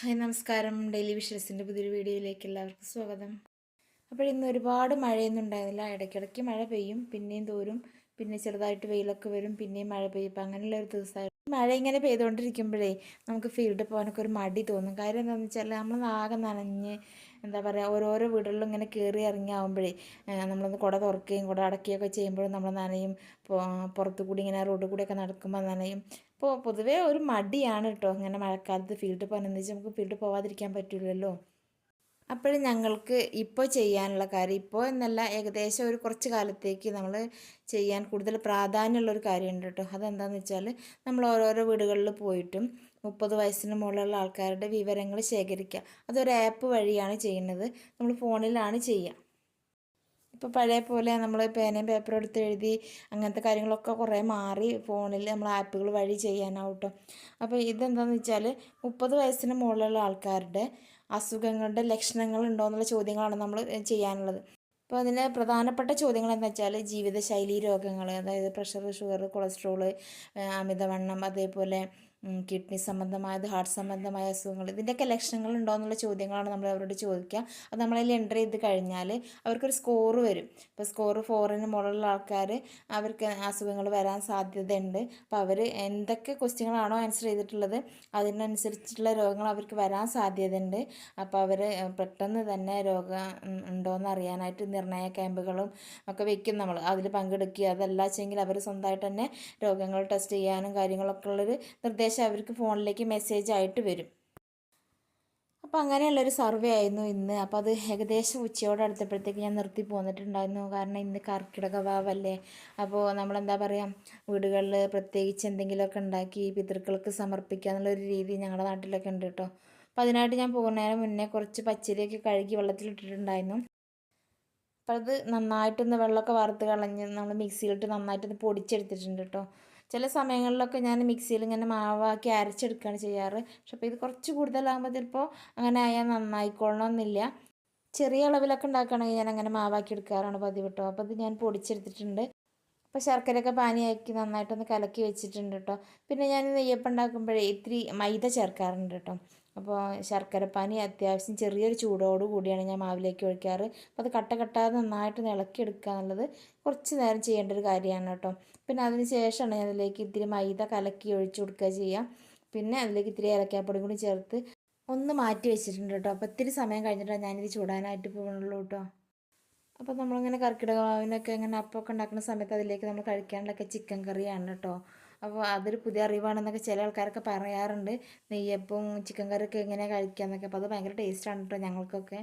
Hi നമസ്കാരം. Daily വിഷൽസിന്റെ പുതിയൊരു വീഡിയോയിലേക്ക് എല്ലാവർക്കും സ്വാഗതം. അപ്പോൾ ഇന്ന് ഒരുപാട് മഴയൊന്നും ഉണ്ടായിരുന്നില്ല. ഇടയ്ക്കിടയ്ക്ക് മഴ പെയ്യും പിന്നെയും തോരും പിന്നെ ചെറുതായിട്ട് വെയിലൊക്കെ വരും പിന്നെയും മഴ പെയ്യും. ഇപ്പം അങ്ങനെയുള്ള ഒരു ദിവസമായിരുന്നു മഴ ഇങ്ങനെ പെയ്തുകൊണ്ടിരിക്കുമ്പോഴേ നമുക്ക് ഫീൽഡിൽ പോകാനൊക്കെ ഒരു മടി തോന്നും. കാര്യം എന്താണെന്ന് വെച്ചാൽ നമ്മൾ ആകെ നനഞ്ഞ് എന്താ പറയുക ഓരോരോ വീടുകളിലും ഇങ്ങനെ കയറി ഇറങ്ങി ആകുമ്പോഴേ നമ്മളൊന്ന് കുട തുറക്കുകയും കുട അടക്കുകയൊക്കെ ചെയ്യുമ്പോഴും നമ്മൾ നനയും. പുറത്തു കൂടി ഇങ്ങനെ റോഡിൽ കൂടിയൊക്കെ നടക്കുമ്പോൾ നനയും. അപ്പോൾ പൊതുവേ ഒരു മടിയാണ് കേട്ടോ ഇങ്ങനെ മഴക്കാലത്ത് ഫീൽഡിൽ പോകാൻ. എന്ന് വെച്ചാൽ നമുക്ക് ഫീൽഡിൽ പോവാതിരിക്കാൻ പറ്റില്ലല്ലോ അപ്പോഴും ഞങ്ങൾക്ക് ഇപ്പോൾ ചെയ്യാനുള്ള കാര്യം ഇപ്പോൾ എന്നല്ല ഏകദേശം ഒരു കുറച്ച് കാലത്തേക്ക് നമ്മൾ ചെയ്യാൻ കൂടുതൽ പ്രാധാന്യമുള്ള ഒരു കാര്യമുണ്ട് കേട്ടോ. അതെന്താണെന്ന് വെച്ചാൽ നമ്മൾ ഓരോരോ വീടുകളിൽ പോയിട്ടും മുപ്പത് വയസ്സിന് മുകളിലുള്ള ആൾക്കാരുടെ വിവരങ്ങൾ ശേഖരിക്കുക. അതൊരു ആപ്പ് വഴിയാണ് ചെയ്യുന്നത്. നമ്മൾ ഫോണിലാണ് ചെയ്യുക. ഇപ്പോൾ പഴയ പോലെ നമ്മൾ പേനയും പേപ്പറും എടുത്ത് എഴുതി അങ്ങനത്തെ കാര്യങ്ങളൊക്കെ കുറേ മാറി ഫോണിൽ നമ്മൾ ആപ്പുകൾ വഴി ചെയ്യാനാവട്ടോ അപ്പോൾ ഇതെന്താണെന്ന് വെച്ചാൽ മുപ്പത് വയസ്സിന് മുകളിലുള്ള ആൾക്കാരുടെ അസുഖങ്ങളുടെ ലക്ഷണങ്ങൾ ഉണ്ടോ എന്നുള്ള ചോദ്യങ്ങളാണ് നമ്മൾ ചെയ്യാനുള്ളത്. അപ്പോൾ അതിന് പ്രധാനപ്പെട്ട ചോദ്യങ്ങൾ എന്ന് വെച്ചാൽ ജീവിതശൈലി രോഗങ്ങൾ അതായത് പ്രഷർ ഷുഗർ കൊളസ്ട്രോൾ അമിതവണ്ണം അതേപോലെ കിഡ്നി സംബന്ധമായത് ഹാർട്ട് സംബന്ധമായ അസുഖങ്ങൾ ഇതിന്റെയൊക്കെ ലക്ഷണങ്ങൾ ഉണ്ടോ എന്നുള്ള ചോദ്യങ്ങളാണ് നമ്മൾ അവരോട് ചോദിക്കുക. അത് നമ്മളതിൽ എന്റർ ചെയ്ത് കഴിഞ്ഞാൽ അവർക്കൊരു സ്കോർ വരും. ഇപ്പോൾ സ്കോർ ഫോറിന് മുകളിലുള്ള ആൾക്കാർ അവർക്ക് അസുഖങ്ങൾ വരാൻ സാധ്യതയുണ്ട്. അപ്പോൾ അവർ എന്തൊക്കെ ക്വസ്റ്റ്യങ്ങളാണോ ആൻസർ ചെയ്തിട്ടുള്ളത് അതിനനുസരിച്ചിട്ടുള്ള രോഗങ്ങൾ അവർക്ക് വരാൻ സാധ്യതയുണ്ട്. അപ്പോൾ അവർ പെട്ടെന്ന് തന്നെ രോഗം ഉണ്ടോയെന്ന് അറിയാനായിട്ട് നിർണയ ക്യാമ്പുകളും ഒക്കെ വെക്കും നമ്മൾ. അതിൽ പങ്കെടുക്കുക അതല്ല വെച്ചെങ്കിൽ അവർ സ്വന്തമായിട്ട് തന്നെ രോഗങ്ങൾ ടെസ്റ്റ് ചെയ്യാനും കാര്യങ്ങളൊക്കെ ഉള്ളൊരു നിർദ്ദേശം ഏകദേശം അവർക്ക് ഫോണിലേക്ക് മെസ്സേജ് ആയിട്ട് വരും. അപ്പോൾ അങ്ങനെയുള്ളൊരു സർവേ ആയിരുന്നു ഇന്ന്. അപ്പോൾ അത് ഏകദേശം ഉച്ചയോടെ അടുത്തപ്പോഴത്തേക്ക് ഞാൻ നിർത്തി പോന്നിട്ടുണ്ടായിരുന്നു. കാരണം ഇന്ന് കർക്കിടക വാവല്ലേ അപ്പോൾ നമ്മളെന്താ പറയുക വീടുകളിൽ പ്രത്യേകിച്ച് എന്തെങ്കിലുമൊക്കെ ഉണ്ടാക്കി പിതൃക്കൾക്ക് സമർപ്പിക്കുക എന്നുള്ളൊരു രീതി ഞങ്ങളുടെ നാട്ടിലൊക്കെ ഉണ്ട് കേട്ടോ അപ്പോൾ അതിനായിട്ട് ഞാൻ പോകുന്നതിന് മുന്നേ കുറച്ച് പച്ചരിയൊക്കെ കഴുകി വെള്ളത്തിലിട്ടിട്ടുണ്ടായിരുന്നു അപ്പോൾ അത് നന്നായിട്ടൊന്ന് വെള്ളമൊക്കെ വറുത്ത് കളഞ്ഞ് നമ്മൾ മിക്സിയിലിട്ട് നന്നായിട്ടൊന്ന് പൊടിച്ചെടുത്തിട്ടുണ്ട് കേട്ടോ ചില സമയങ്ങളിലൊക്കെ ഞാൻ മിക്സിയിൽ ഇങ്ങനെ മാവാക്കി അരച്ചെടുക്കുകയാണ് ചെയ്യാറ്. പക്ഷെ അപ്പോൾ ഇത് കുറച്ച് കൂടുതലാകുമ്പോൾ ചിലപ്പോൾ അങ്ങനെ ആയാൽ നന്നായിക്കൊള്ളണമെന്നില്ല. ചെറിയ അളവിലൊക്കെ ഉണ്ടാക്കുകയാണെങ്കിൽ ഞാൻ അങ്ങനെ മാവാക്കി എടുക്കാറാണ് പതിവ് കേട്ടോ അപ്പോൾ ഇത് ഞാൻ പൊടിച്ചെടുത്തിട്ടുണ്ട്. അപ്പോൾ ശർക്കരയൊക്കെ പാനിയാക്കി നന്നായിട്ടൊന്ന് കലക്കി വെച്ചിട്ടുണ്ട് കേട്ടോ. പിന്നെ ഞാൻ നെയ്യപ്പം ഉണ്ടാക്കുമ്പോഴേ ഇത്തിരി മൈദ ചേർക്കാറുണ്ട് കേട്ടോ. അപ്പോൾ ശർക്കരപ്പാനി അത്യാവശ്യം ചെറിയൊരു ചൂടോട് കൂടിയാണ് ഞാൻ മാവിലേക്ക് ഒഴിക്കാറ്. അപ്പോൾ അത് കട്ട കട്ടാതെ നന്നായിട്ട് ഇളക്കിയെടുക്കുക എന്നുള്ളത് കുറച്ച് നേരം ചെയ്യേണ്ട ഒരു കാര്യമാണ് കേട്ടോ. പിന്നെ അതിന് ശേഷമാണ് ഞാൻ അതിലേക്ക് ഇത്തിരി മൈദ കലക്കി ഒഴിച്ച് കൊടുക്കുക ചെയ്യുക. പിന്നെ അതിലേക്ക് ഇത്തിരി ഏലക്കാപ്പൊടി കൂടി ചേർത്ത് ഒന്ന് മാറ്റി വെച്ചിട്ടുണ്ട് കേട്ടോ. അപ്പോൾ ഇത്തിരി സമയം കഴിഞ്ഞിട്ടാണ് ഞാനിത് ചൂടാനായിട്ട് പോകുന്നുള്ളൂ കേട്ടോ. അപ്പോൾ നമ്മളിങ്ങനെ കർക്കിടകാവിനൊക്കെ ഇങ്ങനെ അപ്പമൊക്കെ ഉണ്ടാക്കുന്ന സമയത്ത് അതിലേക്ക് നമ്മൾ കഴിക്കാനുള്ളൊക്കെ ചിക്കൻ കറിയാണ് കേട്ടോ. അപ്പോൾ അതൊരു പുതിയ അറിവാണെന്നൊക്കെ ചില ആൾക്കാരൊക്കെ പറയാറുണ്ട്. നെയ്യപ്പവും ചിക്കൻ കറിയൊക്കെ എങ്ങനെയാണ് കഴിക്കുക എന്നൊക്കെ അപ്പോൾ അത് ഭയങ്കര ടേസ്റ്റാണ് കേട്ടോ ഞങ്ങൾക്കൊക്കെ.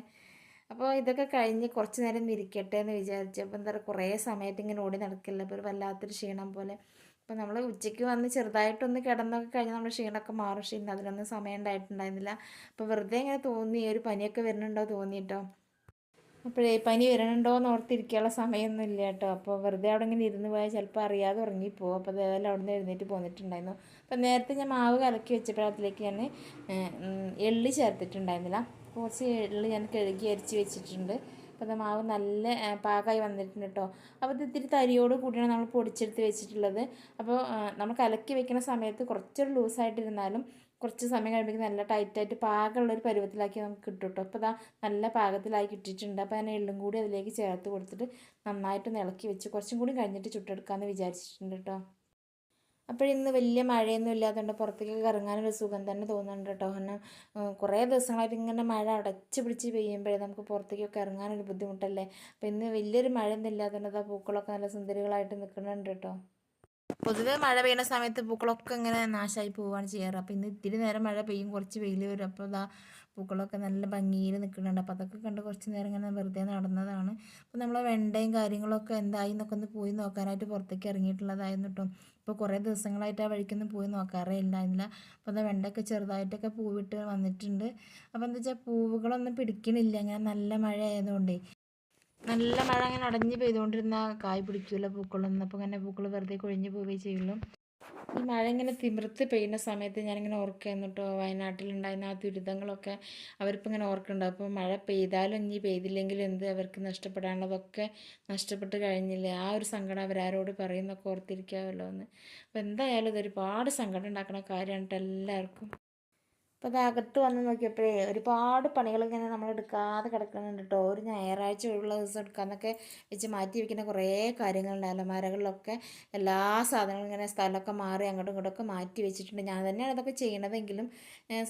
അപ്പോൾ ഇതൊക്കെ കഴിഞ്ഞ് കുറച്ച് നേരം ഇരിക്കട്ടെ എന്ന് വിചാരിച്ചു അപ്പോൾ എന്താ പറയുക കുറേ സമയത്ത് ഇങ്ങനെ ഓടി നടക്കില്ല? അപ്പോൾ ഒരു വല്ലാത്തൊരു ക്ഷീണം പോലെ. അപ്പോൾ നമ്മൾ ഉച്ചയ്ക്ക് വന്ന് ചെറുതായിട്ടൊന്ന് കിടന്നൊക്കെ കഴിഞ്ഞാൽ നമ്മൾ ക്ഷീണമൊക്കെ മാറും. ക്ഷീണം അതിനൊന്നും സമയം ഉണ്ടായിട്ടുണ്ടായിരുന്നില്ല. അപ്പോൾ വെറുതെ ഇങ്ങനെ തോന്നി ഒരു പനിയൊക്കെ വരുന്നുണ്ടോ തോന്നിയിട്ടോ അപ്പോഴേ പനി വരണുണ്ടോ എന്ന് ഓർത്തിരിക്കാനുള്ള സമയമൊന്നും ഇല്ല കേട്ടോ. അപ്പോൾ വെറുതെ അവിടെ ഇങ്ങനെ ഇരുന്ന് പോയാൽ ചിലപ്പോൾ അറിയാതെ ഉറങ്ങിപ്പോവും. അപ്പോൾ അതേപോലെ അവിടെ നിന്ന് എഴുന്നേറ്റ് പോന്നിട്ടുണ്ടായിരുന്നു. അപ്പോൾ നേരത്തെ ഞാൻ മാവ് കലക്കി വെച്ചപ്പോഴത്തിലേക്ക് ഞാൻ എള്ളി ചേർത്തിട്ടുണ്ടായിരുന്നില്ല. കുറച്ച് എള്ളി ഞാൻ കഴുകി അരിച്ച് വെച്ചിട്ടുണ്ട്. അപ്പോൾ മാവ് നല്ല പാകമായി വന്നിട്ടുണ്ട് കേട്ടോ. അപ്പോൾ ഇത് ഇത്തിരി തരിയോട് കൂടിയാണ് നമ്മൾ പൊടിച്ചെടുത്ത് വെച്ചിട്ടുള്ളത്. അപ്പോൾ നമ്മൾ കലക്കി വെക്കുന്ന സമയത്ത് കുറച്ചൊരു ലൂസായിട്ടിരുന്നാലും കുറച്ച് സമയം കഴിയുമ്പോൾ നല്ല ടൈറ്റായിട്ട് പാകമുള്ളൊരു പരുവത്തിലാക്കി നമുക്ക് കിട്ടും കേട്ടോ അപ്പോൾ ഇതാ നല്ല പാകത്തിലായി കിട്ടിയിട്ടുണ്ട്. അപ്പോൾ ഞാൻ എള്ളും കൂടി അതിലേക്ക് ചേർത്ത് കൊടുത്തിട്ട് നന്നായിട്ട് ഇളക്കി വെച്ച് കുറച്ചും കൂടി കഴിഞ്ഞിട്ട് ചുട്ടെടുക്കാമെന്ന് വിചാരിച്ചിട്ടുണ്ട് കേട്ടോ. അപ്പോഴിന്ന് വലിയ മഴയൊന്നും ഇല്ലാത്തതുകൊണ്ട് പുറത്തേക്കൊക്കെ ഇറങ്ങാനൊരു സുഖം തന്നെ തോന്നുന്നുണ്ട് കേട്ടോ. കാരണം കുറേ ദിവസങ്ങളായിട്ട് ഇങ്ങനെ മഴ അടച്ച് പിടിച്ച് പെയ്യുമ്പോഴേ നമുക്ക് പുറത്തേക്കൊക്കെ ഇറങ്ങാനൊരു ബുദ്ധിമുട്ടല്ലേ? അപ്പോൾ ഇന്ന് വലിയൊരു മഴയൊന്നും ഇല്ലാത്തതുകൊണ്ട് ആ പൂക്കളൊക്കെ നല്ല സുന്ദരികളായിട്ട് നിൽക്കുന്നുണ്ട് കേട്ടോ. പൊതുവെ മഴ പെയ്യുന്ന സമയത്ത് പൂക്കളൊക്കെ ഇങ്ങനെ നാശമായി പോവുകയാണ് ചെയ്യാറ്. അപ്പോൾ ഇന്ന് ഇത്തിരി നേരം മഴ പെയ്യും കുറച്ച് വെയിൽ വരും. അപ്പോൾ ഇതാ പൂക്കളൊക്കെ നല്ല ഭംഗിയിൽ നിൽക്കുന്നുണ്ട്. അപ്പോൾ അതൊക്കെ കണ്ട് കുറച്ച് നേരം ഇങ്ങനെ വെറുതെ നടന്നതാണ്. അപ്പോൾ നമ്മളെ വെണ്ടയും കാര്യങ്ങളൊക്കെ എന്തായി എന്നൊക്കെ ഒന്ന് പോയി നോക്കാനായിട്ട് പുറത്തേക്ക് ഇറങ്ങിയിട്ടുള്ളതായിരുന്നു കേട്ടോ ഇപ്പോൾ കുറേ ദിവസങ്ങളായിട്ട് ആ വഴിക്കൊന്നും പോയി നോക്കാറേ ഉണ്ടായിരുന്നില്ല അപ്പോൾ അത് വെണ്ടയൊക്കെ ചെറുതായിട്ടൊക്കെ പൂവിട്ട് വന്നിട്ടുണ്ട്. അപ്പോൾ എന്താ വെച്ചാൽ പൂവുകളൊന്നും പിടിക്കണില്ല. ഇങ്ങനെ നല്ല മഴ ആയതുകൊണ്ടേ നല്ല മഴ അങ്ങനെ അടഞ്ഞ് പെയ്തുകൊണ്ടിരുന്ന കായ് പിടിക്കില്ല പൂക്കളൊന്നും അപ്പോൾ ഇങ്ങനെ പൂക്കൾ വെറുതെ കൊഴിഞ്ഞു പോവുകയും ചെയ്യുള്ളൂ. ഈ മഴ ഇങ്ങനെ തിമിർത്ത് പെയ്യുന്ന സമയത്ത് ഞാനിങ്ങനെ ഓർക്കായിരുന്നു കേട്ടോ വയനാട്ടിലുണ്ടായിരുന്ന ആ ദുരിതങ്ങളൊക്കെ അവരിപ്പോൾ ഇങ്ങനെ ഓർക്കുന്നുണ്ട് അപ്പോൾ മഴ പെയ്താലും ഇനി പെയ്തില്ലെങ്കിലും എന്ത് അവർക്ക് നഷ്ടപ്പെടാനുള്ളതൊക്കെ നഷ്ടപ്പെട്ട് കഴിഞ്ഞില്ലേ? ആ ഒരു സങ്കടം അവരാരോട് പറയുന്നൊക്കെ ഓർത്തിരിക്കാമല്ലോ എന്ന് അപ്പോൾ എന്തായാലും ഇത് ഒരുപാട് സങ്കടം ഉണ്ടാക്കുന്ന കാര്യമാണ് എല്ലാവർക്കും. അപ്പോൾ അത് അകത്ത് വന്ന് നോക്കിയപ്പോഴേ ഒരുപാട് പണികൾ ഇങ്ങനെ നമ്മൾ എടുക്കാതെ കിടക്കുന്നുണ്ട് കേട്ടോ ഒരു ഞായറാഴ്ച ഒഴിവുള്ള ദിവസം എടുക്കാമെന്നൊക്കെ വെച്ച് മാറ്റി വെക്കുന്ന കുറേ കാര്യങ്ങളുണ്ട്. അലമാരകളിലൊക്കെ എല്ലാ സാധനങ്ങളും ഇങ്ങനെ സ്ഥലമൊക്കെ മാറി അങ്ങോട്ടും ഇങ്ങോട്ടൊക്കെ മാറ്റി വെച്ചിട്ടുണ്ട്. ഞാൻ തന്നെയാണ് ഇതൊക്കെ ചെയ്യണതെങ്കിലും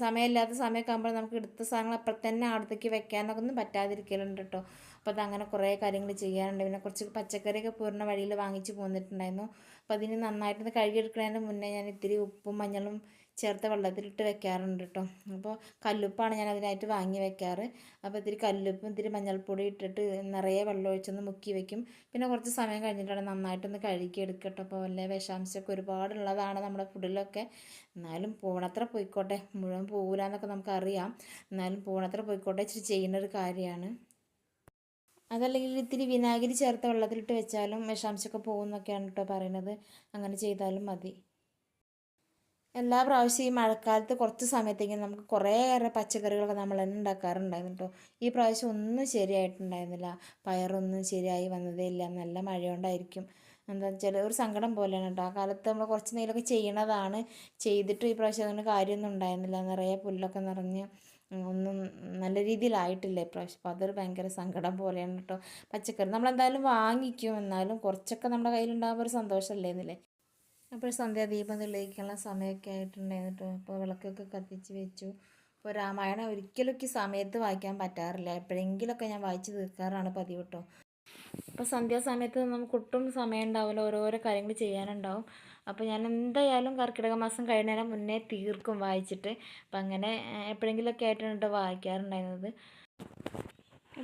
സമയമില്ലാത്ത സമയമൊക്കെ ആകുമ്പോൾ നമുക്ക് എടുത്ത സാധനങ്ങൾ അപ്പം തന്നെ അടുത്തേക്ക് വെക്കാനൊക്കെ ഒന്നും പറ്റാതിരിക്കലുണ്ട് കേട്ടോ അപ്പോൾ അത് അങ്ങനെ കുറേ കാര്യങ്ങൾ ചെയ്യാനുണ്ട്. പിന്നെ കുറച്ച് പച്ചക്കറിയൊക്കെ പൂർണ വഴിയിൽ വാങ്ങിച്ച് പോന്നിട്ടുണ്ടായിരുന്നു. അപ്പോൾ അതിന് നന്നായിട്ടൊന്ന് കഴുകിയെടുക്കുന്നതിന് മുന്നേ ഞാൻ ഇത്തിരി ഉപ്പും മഞ്ഞളും ചേർത്ത വെള്ളത്തിലിട്ട് വെക്കാറുണ്ട് കേട്ടോ അപ്പോൾ കല്ലുപ്പാണ് ഞാൻ അതിനായിട്ട് വാങ്ങി വെക്കാറ്. അപ്പോൾ ഇത്തിരി കല്ലുപ്പും ഇത്തിരി മഞ്ഞൾപ്പൊടി ഇട്ടിട്ട് നിറയെ വെള്ളം ഒഴിച്ചൊന്ന് മുക്കി വെക്കും. പിന്നെ കുറച്ച് സമയം കഴിഞ്ഞിട്ടാണ് നന്നായിട്ടൊന്ന് കഴുകി എടുക്കട്ടോ അപ്പോൾ വല്ല വിഷാംശമൊക്കെ ഒരുപാടുള്ളതാണ് നമ്മുടെ ഫുഡിലൊക്കെ. എന്നാലും പോണത്ര പോയിക്കോട്ടെ. മുഴുവൻ പോകില്ല എന്നൊക്കെ നമുക്കറിയാം. എന്നാലും പോണത്ര പോയിക്കോട്ടെ ഇച്ചിരി ചെയ്യുന്ന ഒരു കാര്യമാണ്. അതല്ലെങ്കിൽ ഇത്തിരി വിനാഗിരി ചേർത്ത വെള്ളത്തിലിട്ട് വെച്ചാലും വിഷാംശമൊക്കെ പോകുമെന്നൊക്കെയാണ് കേട്ടോ പറയുന്നത്. അങ്ങനെ ചെയ്താലും മതി. എല്ലാ പ്രാവശ്യം ഈ മഴക്കാലത്ത് കുറച്ച് സമയത്തേക്ക് നമുക്ക് കുറേയേറെ പച്ചക്കറികളൊക്കെ നമ്മൾ തന്നെ ഉണ്ടാക്കാറുണ്ടായിരുന്നു കേട്ടോ ഈ പ്രാവശ്യം ഒന്നും ശരിയായിട്ടുണ്ടായിരുന്നില്ല. പയറൊന്നും ശരിയായി വന്നതേ ഇല്ല. നല്ല മഴ കൊണ്ടായിരിക്കും എന്താ വെച്ചാൽ ഒരു സങ്കടം പോലെയാണ് കേട്ടോ ആ കാലത്ത് നമ്മൾ കുറച്ച് നേരമൊക്കെ ചെയ്യണതാണ്. ചെയ്തിട്ട് ഈ പ്രാവശ്യം അതുകൊണ്ട് കാര്യമൊന്നും ഉണ്ടായിരുന്നില്ല. നിറയെ പുല്ലൊക്കെ നിറഞ്ഞ് ഒന്നും നല്ല രീതിയിലായിട്ടില്ല ഇപ്രാവശ്യം അപ്പോൾ അതൊരു ഭയങ്കര സങ്കടം പോലെയാണ് കേട്ടോ പച്ചക്കറി നമ്മളെന്തായാലും വാങ്ങിക്കും. എന്നാലും കുറച്ചൊക്കെ നമ്മുടെ കയ്യിലുണ്ടാകുമ്പോൾ ഒരു സന്തോഷമല്ലേ എന്നില്ലേ അപ്പോൾ സന്ധ്യാദീപം തെളിയിക്കാനുള്ള സമയമൊക്കെ ആയിട്ടുണ്ടായിരുന്നു അപ്പോൾ വിളക്കൊക്കെ കത്തിച്ച് വെച്ചു. അപ്പോൾ രാമായണം ഒരിക്കലൊക്കെ സമയത്ത് വായിക്കാൻ പറ്റാറില്ല. എപ്പോഴെങ്കിലുമൊക്കെ ഞാൻ വായിച്ച് തീർക്കാറാണ് പതിവ് കേട്ടോ. അപ്പോൾ സന്ധ്യാസമയത്ത് നമുക്ക് ഒട്ടും സമയം ഉണ്ടാവില്ല. ഓരോരോ കാര്യങ്ങൾ ചെയ്യാനുണ്ടാവും. അപ്പോൾ ഞാൻ എന്തായാലും കർക്കിടക മാസം കഴിയുന്നതിന് മുന്നേ തീർക്കും വായിച്ചിട്ട്. അപ്പം അങ്ങനെ എപ്പോഴെങ്കിലുമൊക്കെ ആയിട്ടാണ് കേട്ടോ വായിക്കാറുണ്ടായിരുന്നത്.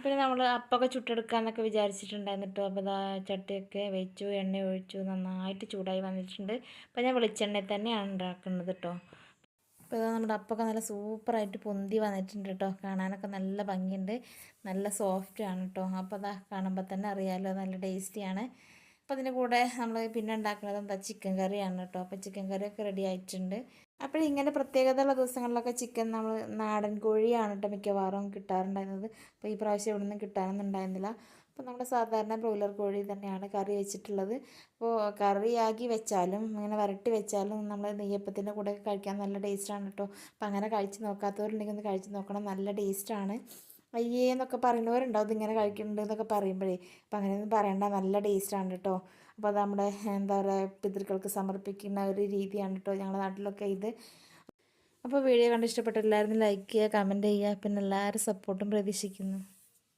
പിന്നെ നമ്മൾ അപ്പമൊക്കെ ചുട്ടെടുക്കാമെന്നൊക്കെ വിചാരിച്ചിട്ടുണ്ടായിരുന്നു. കേട്ടോ അപ്പോൾ ഇതാ ചട്ടിയൊക്കെ വെച്ചു എണ്ണ ഒഴിച്ചു നന്നായിട്ട് ചൂടായി വന്നിട്ടുണ്ട്. അപ്പോൾ ഞാൻ വെളിച്ചെണ്ണയിൽ തന്നെയാണ് ഉണ്ടാക്കുന്നത് കേട്ടോ അപ്പോൾ ഇതാ നമ്മുടെ അപ്പൊക്കെ നല്ല സൂപ്പറായിട്ട് പൊന്തി വന്നിട്ടുണ്ട് കേട്ടോ കാണാനൊക്കെ നല്ല ഭംഗിയുണ്ട്. നല്ല സോഫ്റ്റ് ആണ് കേട്ടോ അപ്പോൾ അതാ കാണുമ്പോൾ തന്നെ അറിയാമല്ലോ നല്ല ടേസ്റ്റിയാണ് അപ്പോൾ അതിന്റെ കൂടെ നമ്മൾ പിന്നെ ഉണ്ടാക്കുന്നത് എന്താ? ചിക്കൻ കറിയാണ് കേട്ടോ അപ്പോൾ ചിക്കൻ കറിയൊക്കെ റെഡി ആയിട്ടുണ്ട്. അപ്പോൾ ഇങ്ങനെ പ്രത്യേകതയുള്ള ദിവസങ്ങളിലൊക്കെ ചിക്കൻ നമ്മൾ നാടൻ കോഴിയാണ് കേട്ടോ മിക്കവാറും കിട്ടാറുണ്ടായിരുന്നത്. അപ്പോൾ ഈ പ്രാവശ്യം ഇവിടെ നിന്നും കിട്ടാനൊന്നും ഉണ്ടായിരുന്നില്ല അപ്പോൾ നമ്മുടെ സാധാരണ ബ്രോയിലർ കോഴി തന്നെയാണ് കറി വെച്ചിട്ടുള്ളത്. അപ്പോൾ കറിയാക്കി വെച്ചാലും ഇങ്ങനെ വരട്ടി വെച്ചാലും നമ്മൾ നെയ്യപ്പത്തിന്റെ കൂടെ കഴിക്കാൻ നല്ല ടേസ്റ്റാണ് കേട്ടോ. അപ്പോൾ അങ്ങനെ കഴിച്ച് നോക്കാത്തവരുണ്ടെങ്കിൽ ഒന്ന് കഴിച്ച് നോക്കണം. നല്ല ടേസ്റ്റാണ്. അയ്യേ എന്നൊക്കെ പറയുന്നവരുണ്ടാവും ഇതിങ്ങനെ കഴിക്കുന്നുണ്ട് എന്നൊക്കെ പറയുമ്പോഴേ. അപ്പം അങ്ങനെയൊന്നും പറയണ്ട നല്ല ടേസ്റ്റാണ് കേട്ടോ അപ്പോൾ അത് നമ്മുടെ എന്താ പറയുക പിതൃക്കൾക്ക് സമർപ്പിക്കുന്ന ഒരു രീതിയാണ് കേട്ടോ ഞങ്ങളുടെ നാട്ടിലൊക്കെ ഇത്. അപ്പോൾ വീഡിയോ കണ്ട് ഇഷ്ടപ്പെട്ടില്ലായിരുന്നു ലൈക്ക് ചെയ്യുക കമന്റ് ചെയ്യുക പിന്നെ എല്ലാവരും സപ്പോർട്ടും പ്രതീക്ഷിക്കുന്നു.